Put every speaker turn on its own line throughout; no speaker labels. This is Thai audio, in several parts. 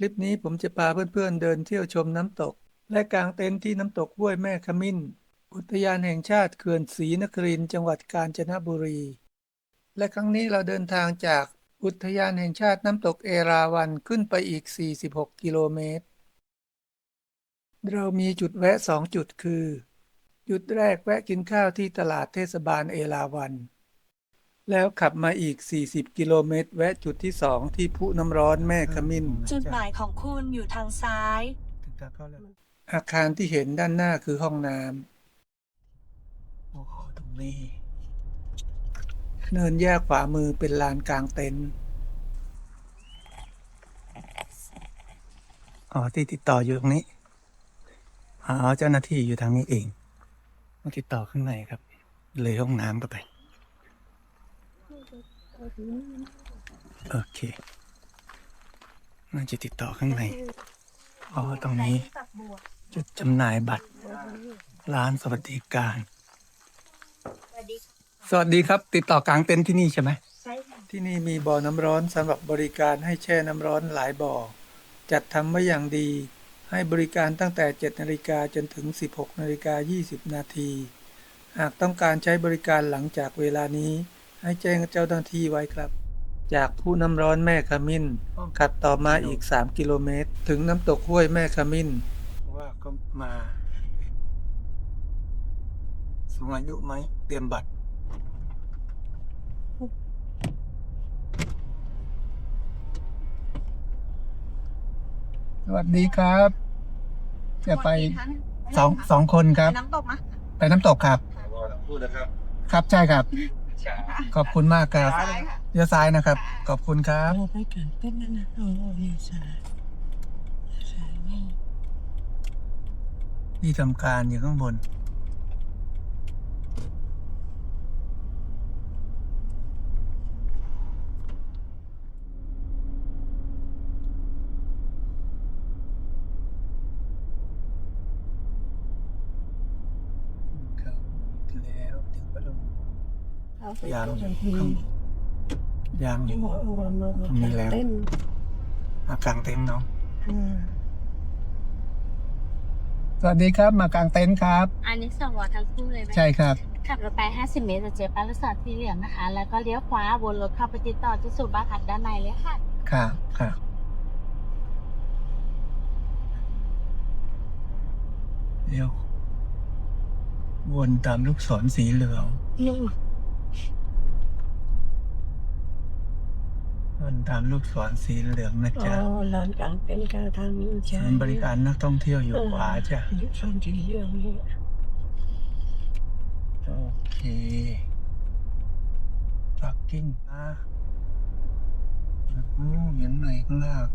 คลิปนี้ผมจะพาเพื่อนๆเดินเที่ยวชมน้ำตก และกางเต็นท์ที่น้ำตกห้วยแม่ขมิ้น อุทยานแห่งชาติเขื่อนศรีนครินจังหวัดกาญจนบุรี และครั้งนี้เราเดินทางจากอุทยานแห่งชาติน้ำตกเอราวัณขึ้นไปอีก 46 กิโลเมตร เรามีจุดแวะ 2 จุดคือ จุดแรกแวะกินข้าวที่ตลาดเทศบาลเอราวัณ แล้วขับมาอีก 40 กิโลเมตร แวะจุดที่2ที่พุน้ำร้อนแม่ขมิ้น
จุดหมายของคุณอยู่ทางซ้าย
อาคารที่เห็นด้านหน้าคือห้องน้ำโอ้โหตรงนี้เนินแยกขวามือเป็นลานกลางเต็นท์อ๋อที่ติดต่ออยู่ตรงนี้อ๋อเจ้าหน้าที่อยู่ทางนี้เองมาติดต่อข้างในครับ เลยห้องน้ำก็ไป โอเคน่าจะติดต่อข้างในอ๋อตรงนี้ จุดจำหน่ายบัตร ร้านสวัสดิการ สวัสดีครับ ติดต่อกลางเต็นท์ที่นี่ใช่ไหม
ใช่ค่ะ
ที่นี่มีบ่อน้ำร้อนสำหรับบริการให้แช่น้ำร้อนหลายบ่อ จัดทำไว้อย่างดี ให้บริการตั้งแต่ 7 นาฬิกาจนถึง 16 นาฬิกา 20 นาที หากต้องการใช้บริการหลังจากเวลานี้ ให้แจ้งเจ้าหน้าที่ไว้ครับ จากผู้น้ำร้อนแม่ขมิ้นขับต่อมาอีก 3 กิโลเมตร ถึงน้ำตกห้วยแม่ขมิ้น ว่าก็มาสูงอายุไหม เตรียมบัตรสวัสดีครับ จะไปสองสองคนครับ
น้ำตกนะ
ไปน้ำตกครับ
พูดนะครับ
ครับใช่ครับ ขอบคุณมากครับ
ซ้ายค่ะ
เลี้ยวซ้ายนะครับ ขอบคุณครับ
เราไปถึงต้นนั้นนะเราเรียนสายสายไม่
ที่ทำการอยู่ข้างบน ครับแล้วถึงพระลง
เอาไป
ยาง
ต้น
อยู่
ที
ข้างยางอยู่
บอกว่ามา
มีแล้ว
เต้น
มากลางเต็นท์เนาะ
อืม
สวัสดีครับมากลางเต็นท์ครับ
อันนี้สวอทั้งคู่เลยไหม
ใช่ครับ
ขับรถไป 50 เมตรจะเจอป้ายรถจอดสีเหลืองนะคะ แล้วก็เลี้ยวขวาวนรถเข้าไปติดต่อที่ศูนย์บ้านพักด้านในเลยค่ะ
ครับครับเดี๋ยววนตามลูกศรสีเหลือง
นู่น
วนตามลูกศรสีเหลืองนะ
อ๋อ
จ๊ะ
ลานกลางเต้นท์กลางทางนี้ใช่
ศูนย์บริการนักท่องเที่ยวอยู่ขวาจ้ะ
อยู่ช่องที่เรื่องนี้
โอเคปักกิ้งนะโอ้เห็นไหนข้างล่าง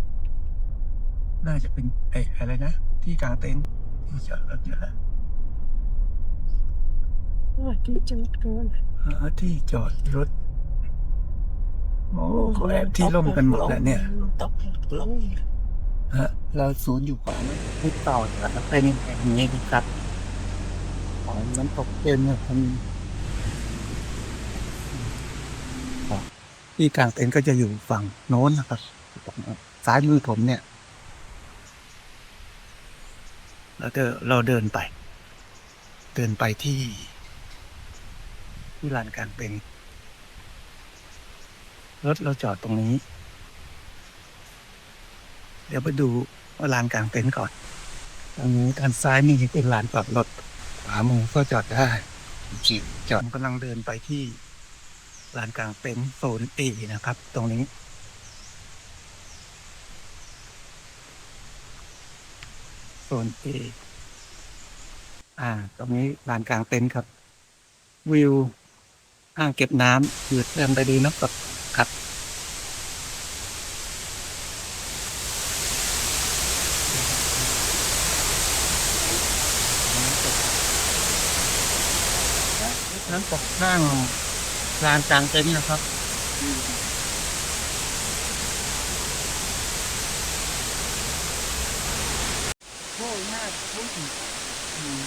น่าจะเป็นไอ้อะไรนะ ที่กลางเต็นท์ที่จอดรถอยู่แล้ว
ว่าที่จังเกิน
หาที่จอดรถ โอ้เขาแอบที่ร่มกันหมดแล้วเนี่ย
ตกลง
ฮะเราศูนย์อยู่ขวามือที่ต่อจากเป็นอย่างนี้ครับของน้ำตกเป็นเนี่ยผมที่กลางเต็นท์ก็จะอยู่ฝั่งโน้นนะครับซ้ายมือผมเนี่ยแล้วเดินเราเดินไป เดินไปที่ที่ลานกลางเต็นท์ รถเราจอดตรงนี้ เดี๋ยวไปดูว่าลานกลางเต็นท์ก่อนตรงนี้ด้านซ้ายนี่เป็นลานจอดรถขวามือก็จอดได้จิบจอดกำลังเดินไปที่ลานกลางเต็นท์โซนเอนะครับ ตรงนี้โซนเออ่า ตรงนี้ลานกลางเต็นท์ครับ วิวอ่างเก็บน้ำอยู่เดินไปดีนะครับ ครับ น้ำตกข้างลานกลางเต็นท์นะครับ โอ้ยน่าพูดถึงอืม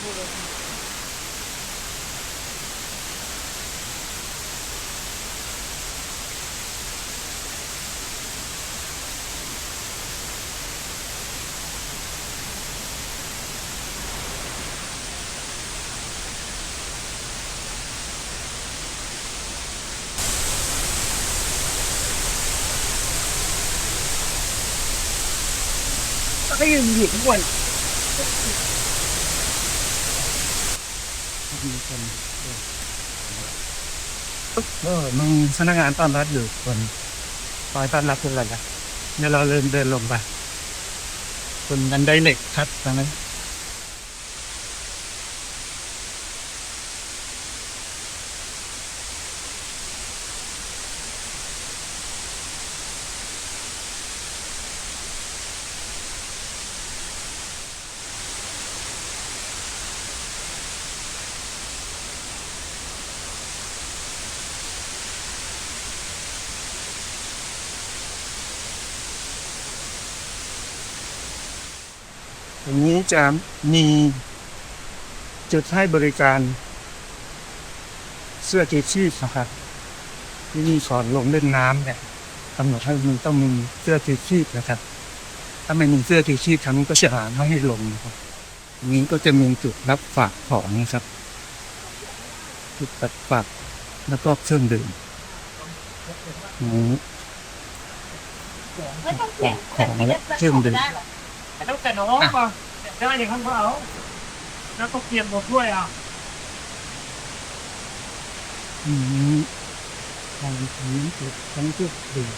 พูดแล้ว
ก็ยืนอยู่ข้างบน
มีคนเออมึงพนักงานต้อนรับอยู่คนคอยต้อนรับเป็นอะไรนะเดี๋ยวเราเดินเดินลงไปคนกันไดเล็กครับตรงนั้น อย่างนี้จะมีจุดให้บริการ เสื้อชูชีพนะครับ ที่นี่สอนลงเล่นน้ำเนี่ยกำหนดให้มันต้องมีเสื้อชูชีพนะครับ ถ้าไม่มีเสื้อชูชีพทางนี้นก็จะหาไม่ให้ลงนะครับอันนี้ก็จะมีจุดรับฝากของนะครับ จุดตัดฝากแล้วก็เครื่องดื่มอืมฝากของและเครื่องดื่ม
แต่ต้องแต่น้องป่ะได้อย่างนั้นเขาแล้วก็เปลี่ยนหมดด้วยอะ
อืมทางนี้จุดทั้งที่สี่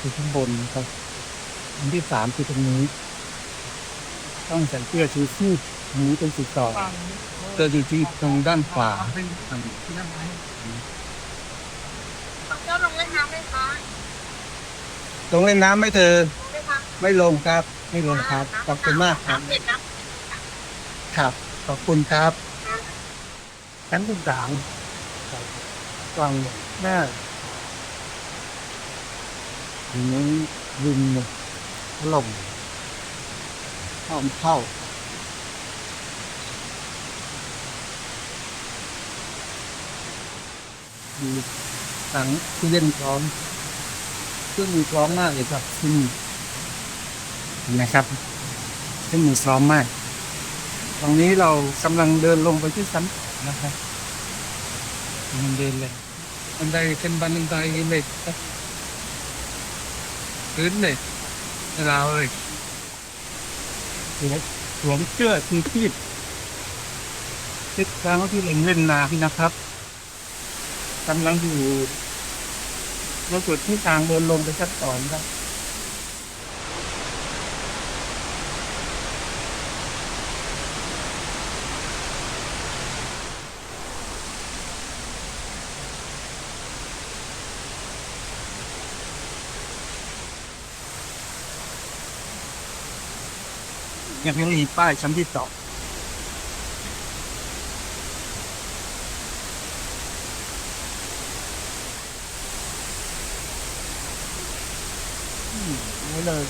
คือข้างบนครับอันที่สามคือตรงนี้ ต้องใส่เสื้อชูชีพอันนี้เป็นสีต่อ
ฟัง
เสื้อชูชีพตรงด้านขวา
เจ้าลงเล่นน้ำไหมคะ
ลงเล่นน้ำไหม่เธอ ไม่ลงครับ ไม่ลงครับ ขอบคุณมากครับ
เด็ดน้
ครับ ขอบคุณครับชั้นที่สามกลางหน้าทีนี้วินถล่มเข้าเข้ามีถังที่เล่นพร้อมเครื่องมือพร้อมมากเลยครับที่นี่เห็ นะครับเครื่องมือพร้อมมาก ตรงนี้เรากำลังเดินลงไปที่ชั้นนะครับกำลังเดินเลยบันไดเป็นบันไดเหล็กครับพื้นเหล็กราวเลยสวมสวมเสื้อทีชีพทิศทางที่เล่นเล่นน้ำนะครับกำลังอยู่ในจุดที่ทางเดินลงไปชั้นสองครับ ยังไม่มีป้ายชั้นที่สองอืมนี่เลย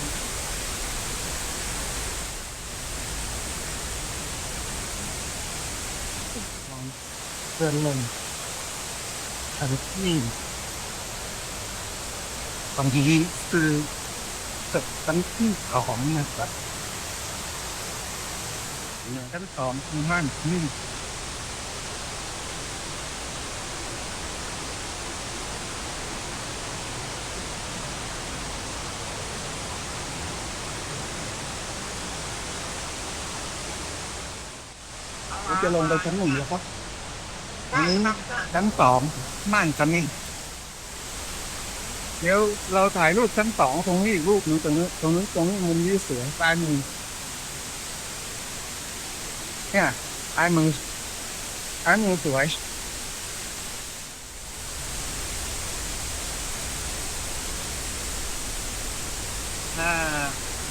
ลองเดินลงทางที่บางทีคือตึกชั้นที่สองนะครับ ชั้นสองคือม่านนี่เราจะลงไปชั้นหนึ่งแล้วครับอันนี้ชั้นสองม่านกันนี่เดี๋ยวเราถ่ายรูปชั้นสองตรงนี้อีกรูปหนึงตรงนี้ตรงนี้ตรงนี้มุมนี้สวยปลายมือ เนี่ยซ้ายมือซ้ายมือสวยอ่า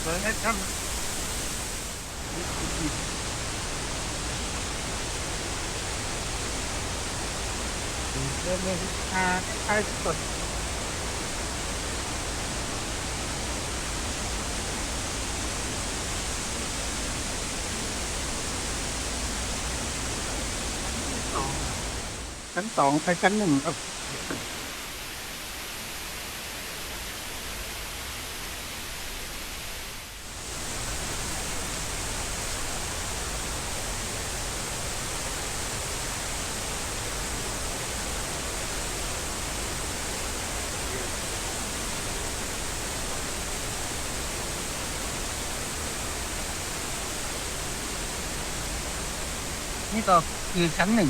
สวยนะครับเริ่มเลยอ่าใกล้สด ชั้นสองไปชั้นหนึ่งครับนี่ก็คือชั้นหนึ่ง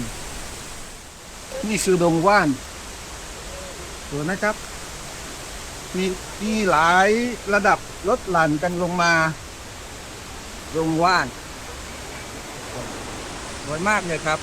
นี่คือดงว่านสวยไหมครับ มีมีหลายระดับลดหลั่นกันลงมา ดงว่าน สวยมากเลยครับ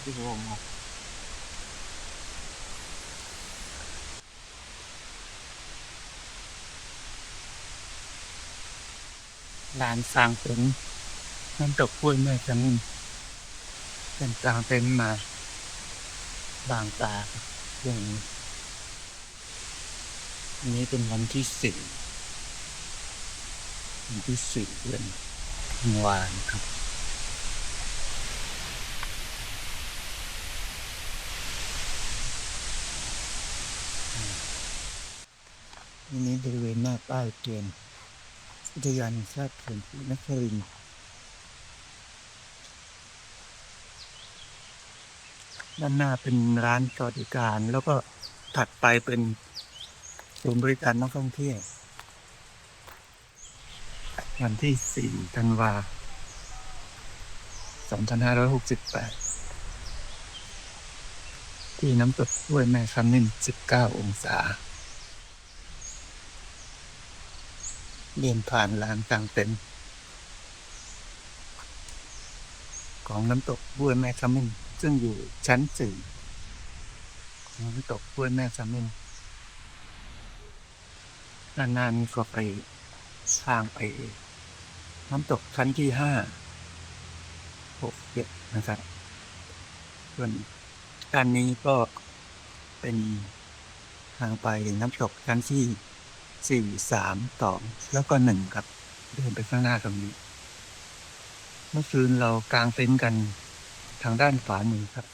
ที่หัวงอกลานสร้างเป็นน้ำตกห้วยแม่จันเป็นกลางเต็นมา บางตาอย่างนี้อันนี้เป็นวันที่สี่วันที่สี่เดือนธันวานครับ นี้บริเวณหน้าป้ายเตือนอุทยานชาติเขื่อนศรีนครินทร์ด้านหน้าเป็นร้านสวัสดิการ แล้วก็ถัดไปเป็นศูนย์บริการนักท่องเที่ยว วันที่ 4 ธันวา2568 ที่น้ำตกห้วยแม่คำนิน19 องศา เดินผ่านลานกลางเต็นท์ของน้ำตกห้วยแม่ขมิ้นซึ่งอยู่ชั้นสี่ของน้ำตกห้วยแม่ขมิ้นนานๆนี่ก็ไปทางไป น้ำตกชั้นที่ห้าหกเจ็ดนะครับ ส่วนด้านนี้ก็เป็นทางไปน้ำตกชั้นที่ สี่สามสองแล้วก็หนึ่งครับ เดินไปข้างหน้าตรงนี้ เมื่อคืนเรากางเต็นท์กันทางด้านขวามือครับ